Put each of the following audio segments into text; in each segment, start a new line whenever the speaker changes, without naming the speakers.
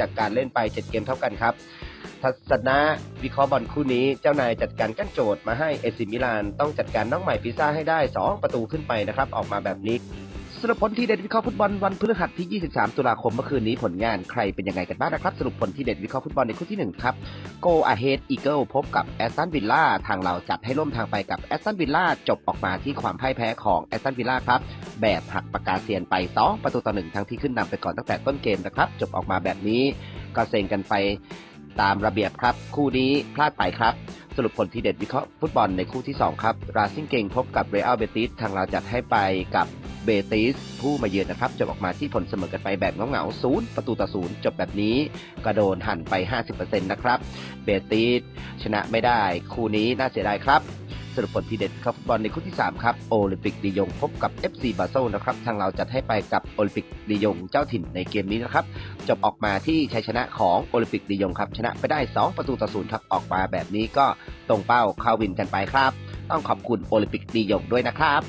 จากการเล่นไป 7 เกมเท่ากันครับ ทัศนะวิเคราะห์บอลคู่นี้ เจ้านายจัดการกั้นโจทย์มาให้เอซิมิลาน ต้องจัดการน้องใหม่พิซซ่าให้ได้ 2 ประตูขึ้นไปนะครับ ออกมาแบบนี้ สรุปผลที่เด็ดวิเคราะห์ฟุตบอลวันพฤหัสที่ 23 ตุลาคมเมื่อคืนนี้ผลงานใครเป็นยังไงกันบ้างนะครับ สรุปผลที่เด็ดวิเคราะห์ฟุตบอลในคู่ที่ 1 ครับโกอาเฮดอีเกิลพบกับแอสตันวิลล่าทางเราจัดให้ร่วมทางไปกับแอสตันวิลล่าจบออกมาที่ความพ่ายแพ้ของแอสตันวิลล่าครับ แบบหักปากกาเซียนไป 2 ประตูต่อหนึ่งทั้งที่ขึ้นนำไปก่อนตั้งแต่ต้นเกมนะครับ จบออกมาแบบนี้ก็เซ็งกันไปตามระเบียบครับ คู่นี้พลาดไปครับสรุปผลทีเด็ดวิเคราะห์ฟุตบอลในคู่ที่ 2 ครับ ราซิงเกงพบกับเรอัลเบติสทางเราจัดให้ไปกับ เบติสผู้มาเยือนนะครับจบออกมาที่ผลเสมอกันไปแบบเงาๆศูนย์ประตูต่อศูนย์จบแบบนี้กระโดนหันไป 50%นะครับเบติสชนะไม่ได้คู่นี้น่าเสียดายครับสรุปผลทีเด็ดครับฟุตบอลในคู่ที่ 3 ครับ โอลิมปิกดียงพบกับ FC บาโซนะครับ ทางเราจัดให้ไปกับโอลิมปิกดียงเจ้าถิ่นในเกมนี้นะครับ จบออกมาที่ชัยชนะของโอลิมปิกดียงครับ ชนะไปได้ 2 ประตูต่อศูนย์ครับ ออกมาแบบนี้ก็ตรงเป้าเข้าวินกันไปครับ ต้องขอบคุณโอลิมปิกดียงด้วยนะครับ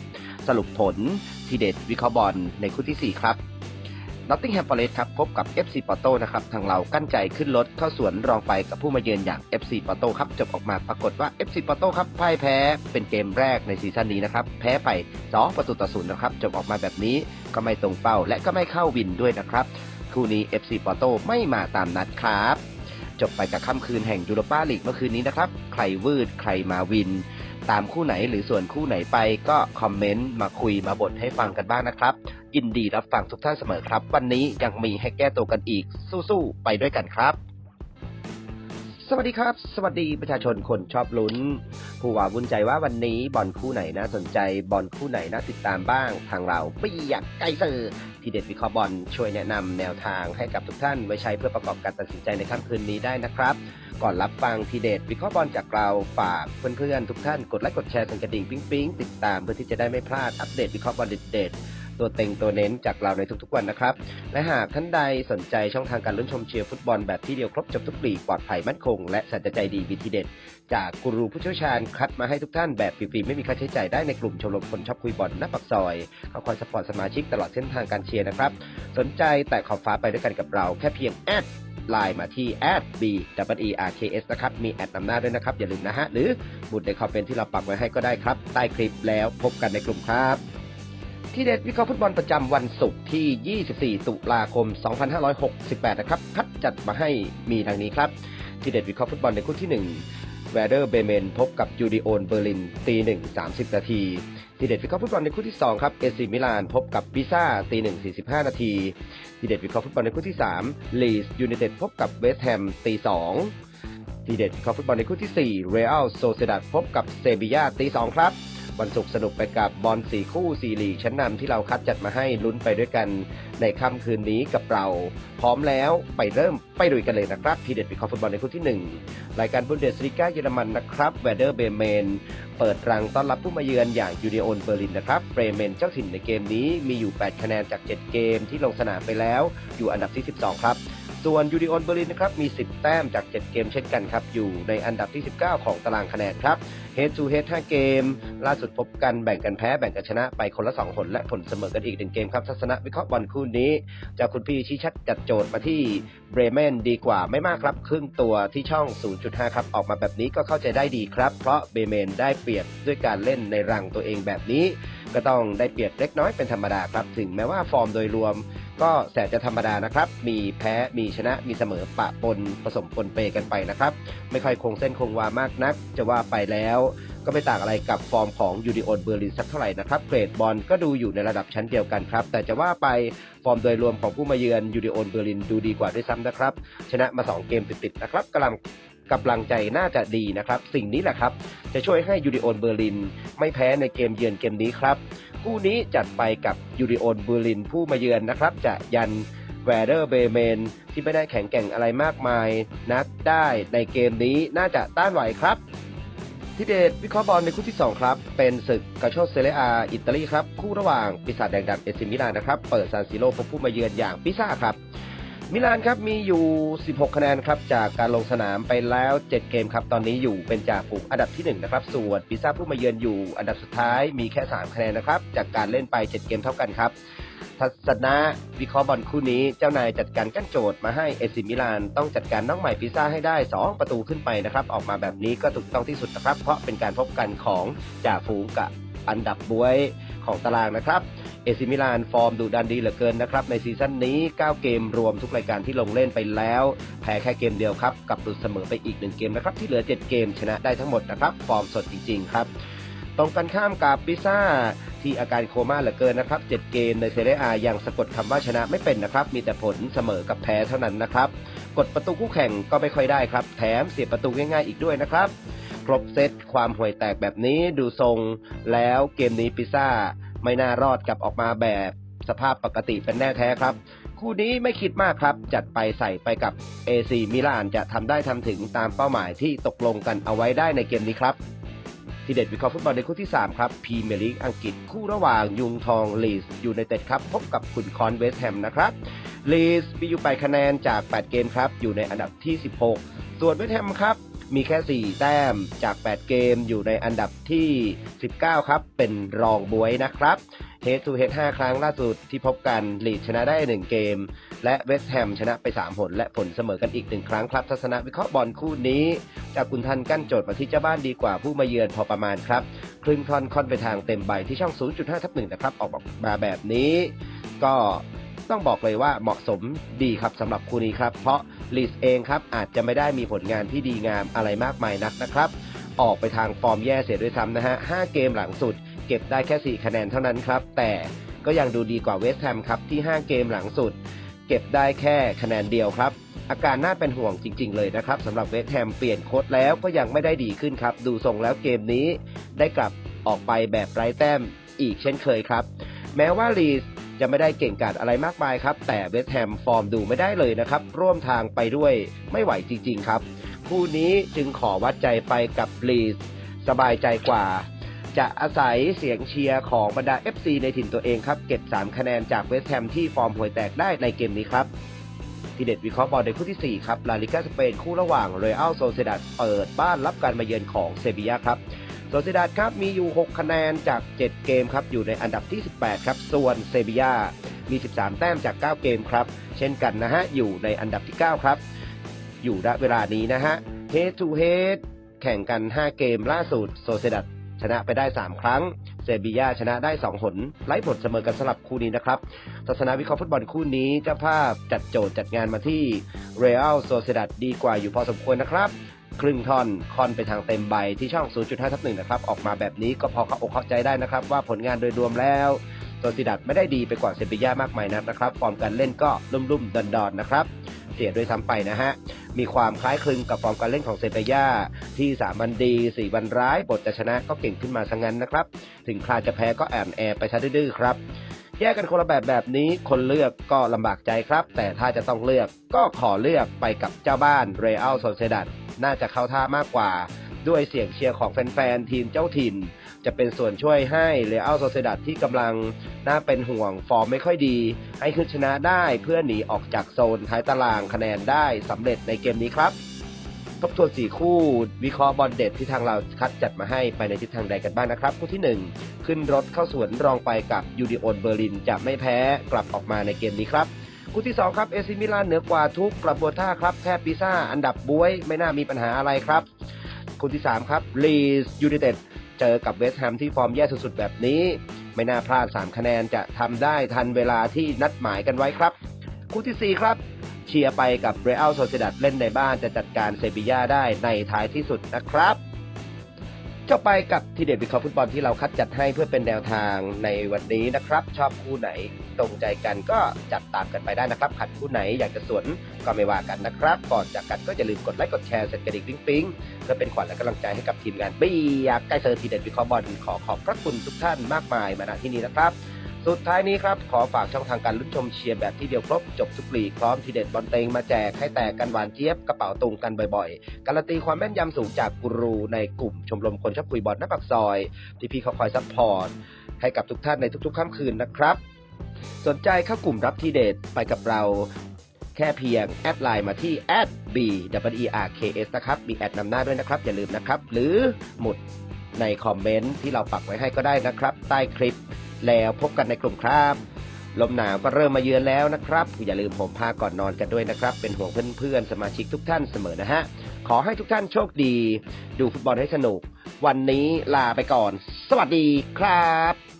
สรุปผลทีเด็ดวิเคราะห์บอลในคู่ทีสี่4 ครับนอตติงแฮม f อเรสต์ครับพบกับ FC ปอร์โตนะครับทางเรากั้นใจขึ้นรถเข้าสวนรองไปกับผู้มาเยือนอย่าง FC ปอร์โตครับจบออกมาปรากฏว่า FC ปอร์โตครับพ่ายแพ้เป็นเกมแรกในซีซั่นนี้นะครับแพ้ไป 2 ประตูต่อศูนย์นะครับจบออกมาแบบนี้ก็ไม่ตรงเป้าและก็ไม่เข้าวินด้วยนะครับคู่นี้ FC ปอร์โตไม่มาตามนัดครับ จบไปกับค่ำคืนแห่งยูโรปาลีกเมื่อคืนนี้นะครับใครวืดใครมาวิน ตามคู่ไหนหรือส่วนคู่ไหนไปก็คอมเมนต์มาคุยมาบ่นให้ฟังกันบ้างนะครับ ยินดีรับฟังทุกท่านเสมอครับ วันนี้ยังมีให้แก้ตัวกันอีก สู้ๆไปด้วยกันครับ สวัสดีครับ สวัสดีประชาชนคนชอบลุ้น ผู้ว่าวุ่นใจว่าวันนี้บอลคู่ไหนน่าสนใจบอลคู่ไหนน่าติดตามบ้าง ทางเราปีอยากไกลเซอร์ที่เด็ดวิเคราะห์บอลช่วยแนะนำแนวทางให้กับทุกท่านไว้ใช้เพื่อประกอบการตัดสินใจในค่ำคืนนี้ได้นะครับ ก่อนรับฟังทีเด็ดวิเคราะห์บอลจากเราฝากเพื่อนๆทุกท่านกดไลค์กดแชร์สั่นกระดิ่งปิ๊งๆติดตามเพื่อที่จะได้ไม่พลาดอัปเดตวิเคราะห์บอลเด็ดตัวเต็งตัวเน้นจากเราในทุกๆวันนะครับ และหากท่านใดสนใจช่องทางการลุ้นชมเชียร์ฟุตบอลแบบที่เดียวครบจบทุกลีปลอดภัยมั่นคง และสัจใจดีวิธีเด็ด จากกูรูผู้เชี่ยวชาญคัดมาให้ทุกท่านแบบฟรีๆไม่มีค่าใช้จ่ายได้ในกลุ่มชมรมคนชอบคุยบอลหน้าปากซอยเขาคอยสปอร์ตสมาชิกตลอดเส้นทางการเชียร์นะครับ สนใจแต่ขอบฟ้าไปด้วยกันกับเราแค่เพียงแอด ไลน์มาที่ b w e r k s นะครับ มีแอดนำหน้าด้วยนะครับ อย่าลืมนะฮะ หรือบุตรในคอมเมนต์ที่เราปักไว้ให้ก็ได้ครับ ใต้คลิปแล้วพบกันในกลุ่มครับที่เด็ดวิเคราะห์ฟุตบอลประจำวันศุกร์ที่ 24 ตุลาคม 2568 นะครับ คัดจัดมาให้มีดังนี้ครับ ที่เด็ดวิเคราะห์ฟุตบอลในคู่ที่ 1 แวเดอร์เบเมนพบกับยูดิโอนเบอร์ลินตีหนึ่งสามสิบนาที ทีเด็ดวิเคราะห์ฟุตบอลในคู่ที่ 2 ครับเอซิมิลานพบกับปิซ่าตีหนึ่งสี่สิบห้านาทีทีเด็ดวิเคราะห์ฟุตบอลในคู่ที่ 3 ลีสยูไนเต็ดพบกับเวสต์แฮมตีสองทีเด็ดวิเคราะห์ฟุตบอลในคู่ที่4เรอัลโซเซดัดพบกับเซบียาตีสองครับ วันศุกร์สนุกไปกับบอลสี่คู่สี่ลีกชั้นนำที่เราคัดจัดมาให้ลุ้นไปด้วยกันในค่ำคืนนี้กับเรา พร้อมแล้วไปเริ่มไปดุยกันเลยนะครับ ทีเด็ดวิเคราะห์ฟุตบอลในคู่ที่ 1 รายการบุนเดสลิก้าเยอรมันนะครับแวเดอร์เบเมน เปิดรังต้อนรับผู้มาเยือนอย่างยูเนโอนเบอร์ลินนะครับเบรเมนเจ้าถิ่นในเกมนี้มีอยู่ 8 คะแนนจาก 7 เกมที่ลงสนามไปแล้ว อยู่อันดับที่ 12 ครับ ส่วนยูดิโอนเบอร์ลินนะครับมี 10 แต้มจาก 7 เกมเช่นกันครับ อยู่ในอันดับที่ 19 ของตารางคะแนนครับเฮด to เฮด5เกม ล่าสุดพบกันแบ่งกันแพ้แบ่งกันชนะไปคนละ2ผลและผลเสมอกันอีก 1 เกมครับทัศนะวิเคราะห์บอลคู่นี้ จากคุณพี่ชี้ชัดจัดโจทย์มาที่เบรเมนดีกว่าไม่มากครับ ครึ่งตัวที่ช่อง 0.5 ครับออกมาแบบนี้ก็เข้าใจได้ดีครับ เพราะเบรเมนได้เปรียบด้วยการเล่นในรังตัวเองแบบนี้ ก็ต้องได้เปรียบเล็กน้อยเป็นธรรมดาครับถึงแม้ว่าฟอร์มโดยรวม ก็แสนจะธรรมดานะครับ มีแพ้มีชนะมีเสมอปะปนผสมปนเปกันไปนะครับ ไม่ค่อยคงเส้นคงวามากนัก จะว่าไปแล้ว ก็ไม่ต่างอะไรกับฟอร์มของยูดิโอนเบอร์ลินสักเท่าไหร่นะครับ เกรดบอลก็ดูอยู่ในระดับชั้นเดียวกันครับ แต่จะว่าไปฟอร์มโดยรวมของผู้มาเยือนยูดิโอนเบอร์ลินดูดีกว่าด้วยซ้ำนะครับ ชนะมา 2 เกมติดๆนะครับกำลังกำลังใจน่าจะดีนะครับ สิ่งนี้แหละครับ จะช่วยให้ยูดิโอนเบอร์ลิน ไม่แพ้ในเกมเยือนเกมนี้ครับ คู่นี้จัดไปกับยูริโอนเบอร์ลินผู้มาเยือนนะครับ จะยันแวเดอร์เบเมนที่ไม่ได้แข็งแกร่งอะไรมากมาย นักได้ในเกมนี้น่าจะต้านไหวครับทีเดตวิเคราะห์บอลในคู่ที่ 2 ครับ เป็นศึกกาโชเซเลอาอิตาลีครับ คู่ระหว่าง ปีศาจแดงดำเอซิมิลานนะครับ เปิดซานซิโร่พบผู้มาเยือนอย่างปิซ่าครับ มิลานครับมีอยู่ 16 คะแนนครับจากการลงสนามไปแล้ว 7 เกมครับ ตอนนี้อยู่เป็นจ่าฝูงอันดับที่ 1 นะครับ ส่วนปิซาผู้มาเยือนอยู่อันดับสุดท้ายมีแค่ 3 คะแนนนะครับ จากการเล่นไป 7 เกมเท่ากันครับ ทัศนะวิเคราะห์บอลคู่นี้เจ้านายจัดการกั้นโจทย์มาให้เอซิมิลานต้องจัดการน้องใหม่ปิซาให้ได้ 2 ประตูขึ้นไปนะครับ ออกมาแบบนี้ก็ถูกต้องที่สุดนะครับ เพราะเป็นการพบกันของจ่าฝูงกับอันดับบวยของตารางนะครับ เอซิมิลานฟอร์มดุดันดีเหลือเกินนะครับ ในซีซั่นนี้ 9 เกมรวมทุกรายการที่ลงเล่นไปแล้ว แพ้แค่เกมเดียวครับ กับหลุดเสมอไปอีก 1 เกมนะครับ ที่เหลือ 7 เกมชนะได้ทั้งหมดนะครับ ฟอร์มสดจริง ๆ ครับ ตรงกันข้ามกับปิซ่าที่อาการโคม่าเหลือเกินนะครับ 7 เกมในเซเรียอายังสะกดคำว่าชนะไม่เป็นนะครับ มีแต่ผลเสมอกับแพ้เท่านั้นนะครับ กดประตูคู่แข่งก็ไม่ค่อยได้ครับ แถมเสียประตูง่ายๆอีกด้วยนะครับ ครบเซตความห่วยแตกแบบนี้ดูทรงแล้วเกมนี้ปิซ่า ไม่น่ารอดกลับออกมาแบบสภาพปกติเป็นแน่แท้ครับ คู่นี้ไม่คิดมากครับ จัดไปใส่ไปกับ AC มิลานจะทำได้ทำถึงตามเป้าหมายที่ตกลงกันเอาไว้ได้ในเกมนี้ครับ ทีเด็ดวิเคราะห์ฟุตบอลในคู่ที่ 3 ครับพรีเมียร์ลีกอังกฤษคู่ระหว่างยุงทองลีสยูไนเต็ดครับ พบกับขุนคอนเวสต์แฮมนะครับลีสมีอยู่8คะแนนจาก 8 เกมครับ อยู่ในอันดับที่ 16 ส่วนเวสต์แฮมครับ มีแค่ 4 แต้มจาก 8 เกมอยู่ในอันดับที่ 19 ครับ เป็นรองบวยนะครับเฮดทูเฮด5ครั้งล่าสุดที่พบกันลีดชนะได้ 1 เกม และเวสต์แฮมชนะไป 3 ผล และผลเสมอกันอีก 1 ครั้งครับ ทัศนะวิเคราะห์บอลคู่นี้ จากคุณทันกั้นโจทย์มาที่เจ้าบ้านดีกว่าผู้มาเยือนพอประมาณครับ ครึ่งค่อนค่อนไปทางเต็มใบที่ช่อง 0.5ทับ1นะครับ ออกมาแบบนี้ ก็ ต้องบอกเลยว่าเหมาะสมดีครับสำหรับคู่นี้ครับ เพราะลีสเองครับอาจจะไม่ได้มีผลงานที่ดีงามอะไรมากมายนักนะครับ ออกไปทางฟอร์มแย่เสียด้วยซ้ำนะฮะ 5 เกมหลังสุด เก็บได้แค่ 4 คะแนนเท่านั้นครับ แต่ก็ยังดูดีกว่าเวสต์แฮมครับที่ 5 เกมหลังสุด เก็บได้แค่คะแนนเดียวครับ อาการน่าเป็นห่วงจริง ๆ เลยนะครับสำหรับเวสต์แฮมเปลี่ยนโค้ชแล้วก็ยังไม่ได้ดีขึ้นครับ ดูทรงแล้วเกมนี้ ได้กลับออกไปแบบไร้แต้มอีกเช่นเคยครับ แม้ว่าลีส จะไม่ได้เก่งกาจอะไรมากมายครับ แต่เวสแฮมฟอร์มดูไม่ได้เลยนะครับ ร่วมทางไปด้วยไม่ไหวจริงๆครับ คู่นี้จึงขอวัดใจไปกับลีสสบายใจกว่า จะอาศัยเสียงเชียร์ของบรรดา FC ในถิ่นตัวเองครับ เก็บ 3 คะแนนจากเวสแฮมที่ฟอร์มห่วยแตกได้ในเกมนี้ครับทีเด็ดวิเคราะห์บอลในคู่ที่ 4 ครับ ลาลิกาสเปนคู่ระหว่างเรอัลโซเซดัดเปิดบ้านรับการมาเยือนของเซบียาครับ โซเซดัดครับมีอยู่ 6 คะแนนจาก 7 เกมครับอยู่ในอันดับที่ 18 ครับ ส่วนเซบียามี 13 แต้มจาก 9 เกมครับ เช่นกันนะฮะ อยู่ในอันดับที่ 9 ครับ อยู่ณเวลานี้นะฮะ head to h e แข่งกัน 5 เกมล่าสุดโซเซดัดชนะไปได้ 3 ครั้ง เซบียาชนะได้ 2 หน ไล่ผลเสมอกันสลับคู่นี้นะครับศาสนาวิเคราะห์ฟุตบอลคู่นี้เจ้าภาพจัดโจทย์จัดงานมาที่เรอัลโซเซดัดดีกว่าอยู่พอสมควรนะครับ ครึ่งท่อนค่อนไปทางเต็มใบที่ช่อง 0.5ทับ1นะครับ ออกมาแบบนี้ก็พอเข้าอกเข้าใจได้นะครับ ว่าผลงานโดยรวมแล้วโซซิดัดไม่ได้ดีไปกว่าเซบียามากมายนักนะครับ ฟอร์มการเล่นก็ลุ่มๆดอนๆนะครับเสียด้วยซ้ำไปนะฮะ มีความคล้ายคลึงกับฟอร์มการเล่นของเซเบียาที่สามวันดีสี่วันร้าย บทจะชนะก็เก่งขึ้นมาซะงั้นนะครับ ถึงคราจะแพ้ก็แอนแอร์ไปซะดื้อครับ แยกกันคนละแบบแบบนี้คนเลือกก็ลำบากใจครับ แต่ถ้าจะต้องเลือกก็ขอเลือกไปกับเจ้าบ้านเรอัลโซเซดัดน่าจะเข้าท่ามากกว่า ด้วยเสียงเชียร์ของแฟนๆ ทีมเจ้าถิ่น จะเป็นส่วนช่วยให้เรอัลโซเซดัดที่กำลังน่าเป็นห่วงฟอร์มไม่ค่อยดี ให้ขึ้นชนะได้เพื่อหนีออกจากโซนท้ายตารางคะแนนได้สำเร็จในเกมนี้ครับ ทบทวน 4 คู่ วิเคราะห์บอลเด็ดที่ทางเราคัดจัดมาให้ไปในทิศทางใดกันบ้างนะครับ คู่ที่ 1 ขึ้นรถเข้าสวนรองไปกับยูดิโอนเบอร์ลินจะไม่แพ้กลับออกมาในเกมนี้ครับ คู่ที่ 2 ครับเอซิมิลานเหนือกว่าทุกกระบวนท่าครับแค่ปิซ่าอันดับบวยไม่น่ามีปัญหาอะไรครับ คู่ที่ 3 ครับลีสยู i นเต็ดเจอกับเวสต์แฮมที่ฟอร์มแย่สุดๆแบบนี้ ไม่น่าพลาด 3 คะแนนจะทำได้ทันเวลาที่นัดหมายกันไว้ครับ คู่ทีสี่4 ครับ เชียร์ไปกับเรอัลโซเซดัดเล่นในบ้านจะจัดการเซบีย่าได้ในท้ายที่สุดนะครับจบไปกับทีเด็ดวิเคราะห์ฟุตบอลที่เราคัดจัดให้เพื่อเป็นแนวทางในวันนี้นะครับ ชอบคู่ไหนตรงใจกันก็จัดตามกันไปได้นะครับขัดคู่ไหนอยากจะสวนก็ไม่ว่ากันนะครับ ก่อนจากกันก็อย่าลืมกดไลค์กดแชร์เสร็จกระดิ่งปิ๊งปิ๊งเพื่อเป็นขวัญและกำลังใจให้กับทีมงานบียร์ใกล้เซอร์ทีเด็ดวิเคราะห์บอลขอขอบพระคุณทุกท่านมากมายมาณที่นี้นะครับ สุดท้ายนี้ครับขอฝากช่องทางการลุ้นชมเชียร์แบบที่เดียวครบจบทุกลีพร้อมทีเด็ดบอลเตงมาแจกให้แตกกันหวานเจี๊ยบกระเป๋าตุงกันบ่อยๆ การันตีความแม่นยำสูงจากกูรูในกลุ่มชมรมคนชอบคุยบอลหน้าปากซอย ที่พี่เขาคอยซัพพอร์ตให้กับทุกท่านในทุกๆค่ำคืนนะครับ สนใจเข้ากลุ่มรับทีเด็ดไปกับเราแค่เพียงแอดไลน์มาที่ b w e r k s นะครับมีแอดนำหน้าด้วยนะครับอย่าลืมนะครับ หรือหมุดในคอมเมนต์ที่เราปักไว้ให้ก็ได้นะครับ ใต้คลิป แล้วพบกันในกลุ่มครับ ลมหนาวก็เริ่มมาเยือนแล้วนะครับ อย่าลืมห่มผ้าก่อนนอนกันด้วยนะครับ เป็นห่วงเพื่อนๆ สมาชิกทุกท่านเสมอนะฮะ ขอให้ทุกท่านโชคดี ดูฟุตบอลให้สนุก วันนี้ลาไปก่อน สวัสดีครับ